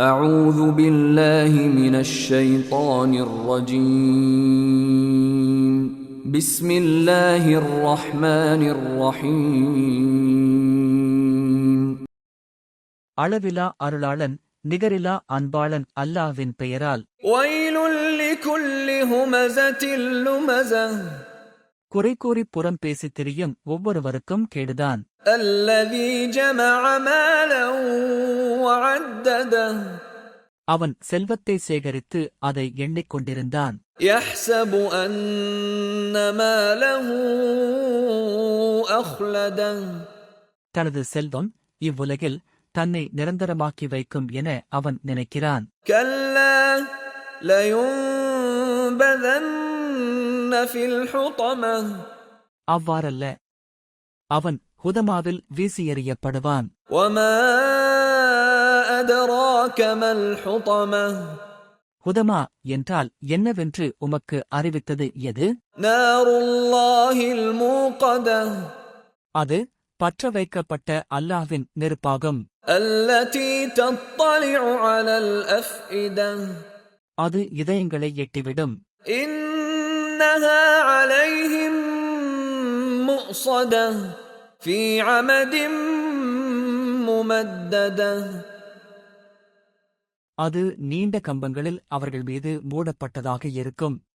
أعوذ بالله من الشيطان الرجيم بسم الله الرحمن الرحيم அளவிலா அருளாளன் நிகரிலா அன்பாளன் அல்லாவின் பெயரால் ويل لكل همزة لمزة குறை கூறி புறம் பேசி திரியும் ஒவ்வொருவருக்கும் கேடுதான். அவன் செல்வத்தை சேகரித்து அதை எண்ணிக்கொண்டிருந்தான் தனது செல்வம் இவ்வுலகில் தன்னை நிரந்தரமாக்கி வைக்கும் என அவன் நினைக்கிறான். அவ்வாறல்ல அவன் ஹுதமாவில் வீசி ஹுதமா என்றால் என்னவென்று உமக்கு அறிவித்தது எது? அது பற்ற வைக்கப்பட்ட அல்லாவின் நெருப்பாகும். அது இதயங்களை எட்டிவிடும். إنها عليهم مؤصدة في عمد ممددة அது நீண்ட கம்பங்களில் அவர்கள் மீது மூடப்பட்டதாக இருக்கும்